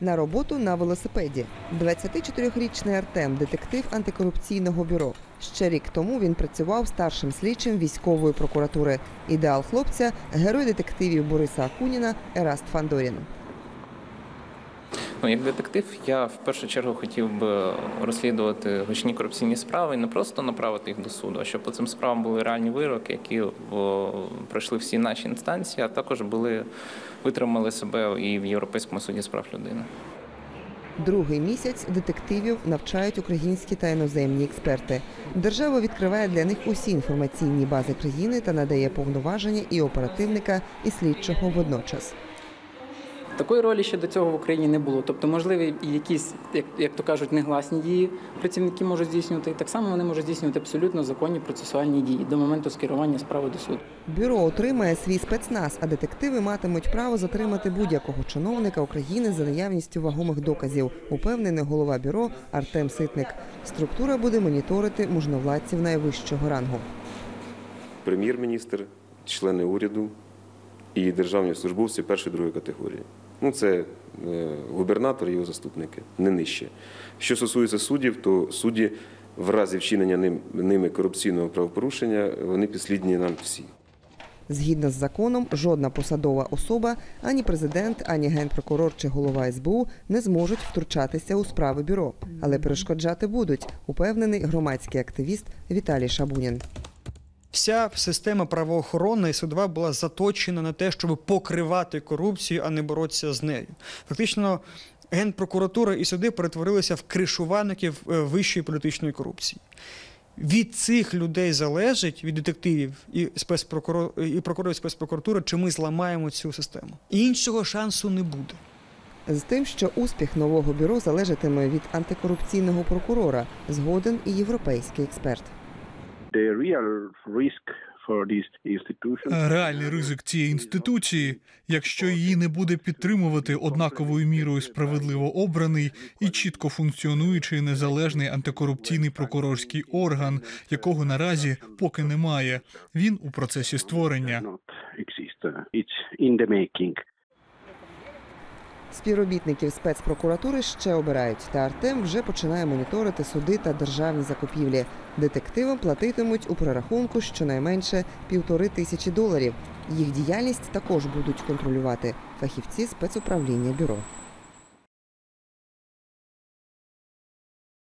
На роботу на велосипеді. 24-річний Артем, детектив антикорупційного бюро. Ще рік тому він працював старшим слідчим військової прокуратури. Ідеал хлопця герой детективів Бориса Акуніна Ераст Фандорін. Ну, як детектив, я в першу чергу хотів би розслідувати гучні корупційні справи і не просто направити їх до суду, а щоб по цим справам були реальні вироки, які пройшли всі наші інстанції, а також були витримали себе і в Європейському суді з прав людини. Другий місяць детективів навчають українські та іноземні експерти. Держава відкриває для них усі інформаційні бази країни та надає повноваження і оперативника, і слідчого водночас. Такої ролі ще до цього в Україні не було. Тобто, можливі і якісь, як, як то кажуть, негласні дії працівники можуть здійснювати. І так само вони можуть здійснювати абсолютно законні процесуальні дії до моменту скерування справи до суду. Бюро отримає свій спецназ, а детективи матимуть право затримати будь-якого чиновника України за наявністю вагомих доказів, упевнений голова бюро Артем Ситник. Структура буде моніторити можновладців найвищого рангу. прем'єр-міністр, члени уряду і державні службовці першої другої категорії. Ну, це е, губернатор і його заступники, не нижче. Що стосується суддів, то судді в разі вчинення ним, ними корупційного правопорушення вони підслідні нам всі. Згідно з законом, жодна посадова особа, ані президент, ані генпрокурор чи голова СБУ не зможуть втручатися у справи бюро, але перешкоджати будуть, упевнений громадський активіст Віталій Шабунін. Вся система правоохоронна і судова була заточена на те, щоб покривати корупцію, а не боротися з нею. Фактично, генпрокуратура і суди перетворилися в кришувальників е, вищої політичної корупції. Від цих людей залежить від детективів і спецпрокурор і прокурорів спецпрокуратури, чи ми зламаємо цю систему. Іншого шансу не буде. З тим, що успіх нового бюро залежатиме від антикорупційного прокурора, згоден і європейський експерт. Реальний ризик цієї інституції, якщо її не буде підтримувати однаковою мірою справедливо обраний і чітко функціонуючий незалежний антикорупційний прокурорський орган, якого наразі поки немає. Він у процесі створення. Співробітників спецпрокуратури ще обирають, та Артем вже починає моніторити суди та державні закупівлі. Детективам платитимуть у прорахунку щонайменше півтори тисячі доларів. Їх діяльність також будуть контролювати фахівці спецуправління бюро.